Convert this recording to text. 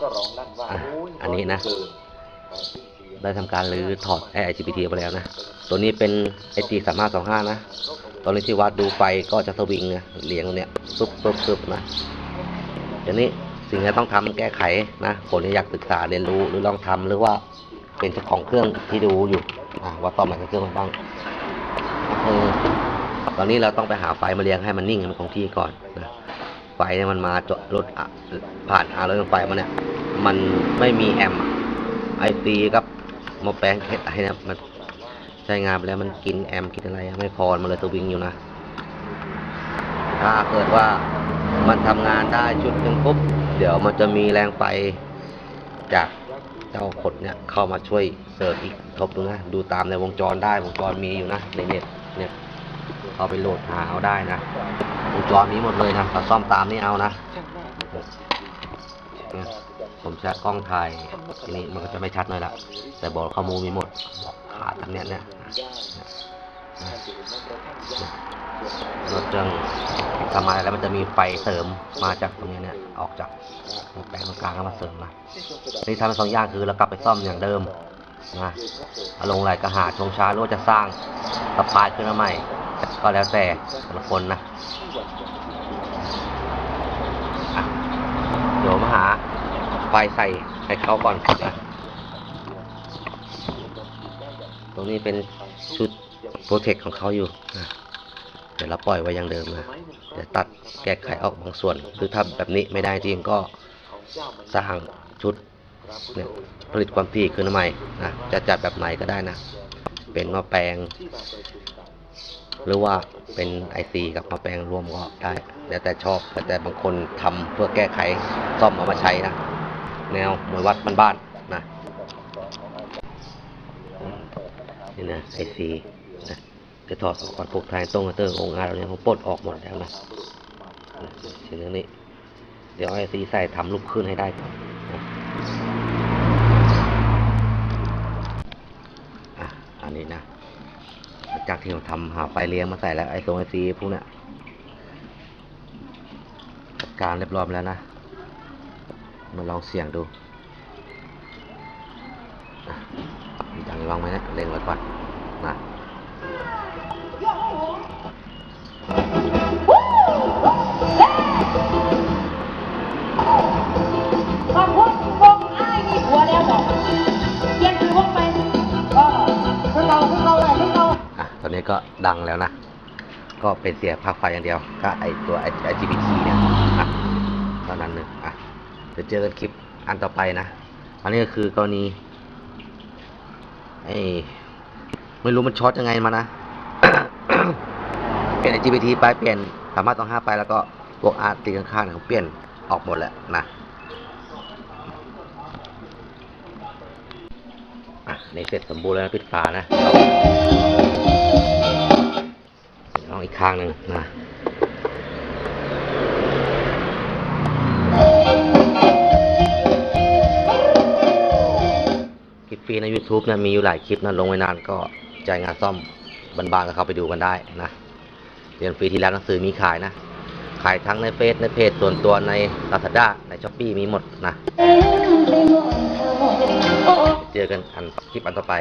ก็ร้องลั่นว่าอะโยอันนี้นะเกิได้ทำการรื้อถอดไอ IGBT ออกไปแล้วนะ ตัวนี้เป็น SG 3 5 2 5นะ ตอนนี้ที่วัดดูไฟก็จะสวิงนะเลี้ยงตรงเนี้ยปึ๊บปึ๊บปึ๊บนะเดี๋ยวนี้สิ่งที่ต้องทำแก้ไขนะคนที่อยากศึกษาเรียนรู้หรือลองทำหรือว่าเป็นเจ้าของเครื่องที่ดูอยู่อะว่าต่อมาเครื่องมันบ้างเออตอนนี้เราต้องไปหาไฟมาเลี้ยงให้มันนิ่งให้มันคงที่ก่อนนะ ไฟเนี่ยมันมาจดรถผ่านอารถไฟมาเนี่ย มันไม่มีแอมไอซีกับมอแปลงเพชรไอเนี่ยมันใช้งานไปแล้วมันกินแอมกินอะไรไม่พอมันเลยสวิงอยู่นะ ถ้าเกิดว่ามันทำงานได้ชุดหนึ่งปุ๊บ เดี๋ยวมันจะมีแรงไฟจากเจ้าขดเนี่ยเข้ามาช่วยเสริมอีกทบดูนะ ดูตามในวงจรได้วงจรมีอยู่นะในเน็ตเนี่ย เอาไปโหลดหาเอาได้นะวงจรมีหมดเลยนะถ้าซ่อมตามนี่เอานะผมใช้กล้องถ่ายทีนี้มันก็จะไม่ชัดหน่อยละแต่บอกข้อมูลมีหมดขาดอันเนี้ยเนี่ยรถเครื่องทำมาแล้วมันจะมีไฟเสริมมาจากตรงนี้เนี่ยออกจากแปลงตรงกลางแล้วมาเสริมนะนี่ทำเป็นสองอย่างคือเรากลับไปซ่อมอย่างเดิมนะลงไหลกระหาชงช้าหรือว่าจะสร้างสะพายขึ้นมาใหม่ ก็แล้วแต่แต่ละคนนะเดี๋ยวมาหาไฟใส่ให้เขาก่อนนะตรงนี้เป็นชุดโปรเทคของเขาอยู่นะเดี๋ยวเราปล่อยไว้อย่างเดิมนะเดี๋ยวตัดแก้ไขออกบางส่วนคือถ้าแบบนี้ไม่ได้จริงก็สร้างชุดเนี่ยผลิตความถี่ขึ้นใหม่นะจะจัดแบบไหนก็ได้นะ เป็นหม้อแปลง หรือว่าเป็นไอซีกับมาแปลงรวมก็ได้ แล้วแต่ชอบแต่บางคนทำเพื่อแก้ไขซ่อมเอามาใช้นะ แนวมวยวัดบ้านๆนะนี่นะไอซีนะจะถอดออกก่อนพวกไทยตรงเตอร์องค์งานเราเนี่ยเขาปลดออกหมดแล้วนะทีนี้นี่เดี๋ยวไอซีใส่ทำลูกขึ้นให้ได้ก่อนนะอะอันนี้นะ หลังจาก ที่ผมทำหาไฟเลี้ยงมาใส่แล้วไอโซไอซีพวกเนี้ยจัดการเรียบร้อยแล้วนะมาลองเสี่ยงดูอะมีจังลองไหมนะเล็งไว้ก่อนมา ก็ดังแล้วนะ ก็เป็นเสียภาคไฟอย่างเดียวก็ไอตัวไอ IGBT เนี่ยอะเท่านั้นเลยอะเดี๋ยวเจอกันคลิปอันต่อไปนะ อันนี้ก็คือกรณีไอไม่รู้มันช็อตยังไงมานะ เปลี่ยน IGBT ไปเปลี่ยนสามารถต้องห้าไปแล้วก็พวกอาร์ตีข้างๆเนี่ยเปลี่ยนออกหมดแล้วนะอะในเสร็จสมบูรณ์แล้วนะปิดฝานะางหนึ่งนะคลิปฟรีใน YouTube เนี่ยมีอยู่หลายคลิปนะลงไว้นานก็จ่ายงานซ่อมบานๆก็เข้าไปดูกันได้นะเรียนฟรีที่ร้านหนังสือมีขายนะ ขายทั้งในเฟซในเพจส่วนตัวใน Lazada ใน s h อ p e e มีหมดนะ เจอกันอันคลิปอันต่อไป